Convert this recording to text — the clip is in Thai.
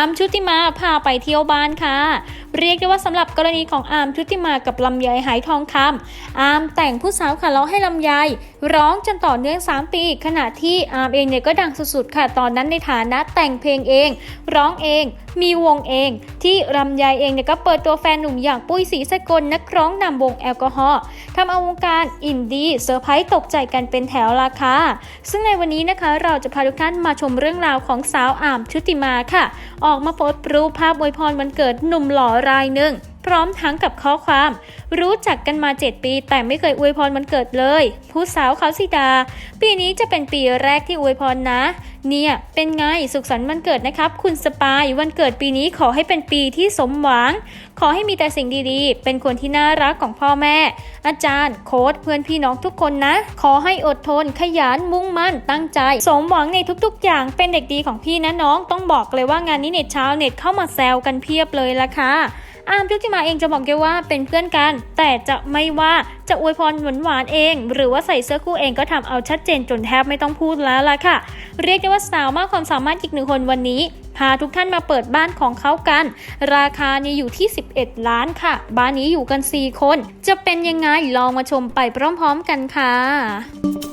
ร์มชุติมาพาไปเที่ยวบ้านค่ะ เรียกได้ว่าสำหรับกรณีของอาร์มชุติมากับลำไยหายทองคำอาร์มแต่งผู้สาวขาล้อให้ลำไย ร้องจนต่อเนื่อง 3 ปี ขณะที่อาร์มเองเนี่ยก็ดังสุดๆค่ะ ตอนนั้นในฐานะแต่งเพลงเอง ร้องเองมีวงเอง ที่ลำไยเองเนี่ยก็เปิดตัวแฟนหนุ่มอย่างปุ้ยศรีสกลนักร้องนำวงแอลกอฮอล์ ทำเอาวงการอินดี้เซอร์ไพรส์ตกใจกันเป็นแถวราคาซึ่งในวันนี้นะคะเราจะพาทุกท่านมาชมเรื่องราวของสาวอามชุติมาค่ะ ออกมาโพสต์รูปภาพอวยพรวันเกิดหนุ่มหล่อรายหนึ่งพร้อมทั้งกับข้อความ รู้จักกันมา 7 ปี แต่ไม่เคยอวยพรวันเกิดเลย ผู้สาวเขาสิดา ปีนี้จะเป็นปีแรกที่อวยพรนะ เนี่ย เป็นไงสุขสันต์วันเกิดนะครับ คุณสปายวันเกิดปีนี้ขอให้เป็นปีที่สมหวัง ขอให้มีแต่สิ่งดีๆ เป็นคนที่น่ารักของพ่อแม่ อาจารย์ โค้ชเพื่อนพี่น้องทุกคนนะ ขอให้อดทนขยันมุ่งมั่นตั้งใจ สมหวังในทุกๆ อย่างเป็นเด็กดีของพี่นะน้องต้องบอกเลยว่างานนี้เน็ตชาวเน็ตเข้ามาแซวกันเพียบเลยละค่ะอามชุติมาเองจะบอกแกว่าเป็นเพื่อนกันแต่จะไม่ว่าจะอวยพรหวานหวานๆเอง หรือว่าใส่เสื้อคู่เองก็ทำเอาชัดเจนจนแทบไม่ต้องพูดแล้วล่ะค่ะ เรียกได้ว่าสาวมากความสามารถอีกหนึ่งคนวันนี้ พาทุกท่านมาเปิดบ้านของเขากัน ราคานี่อยู่ที่ 11 ล้านค่ะ บ้านนี้อยู่กัน 4 คน จะเป็นยังไงลองมาชมไปพร้อมๆกันค่ะ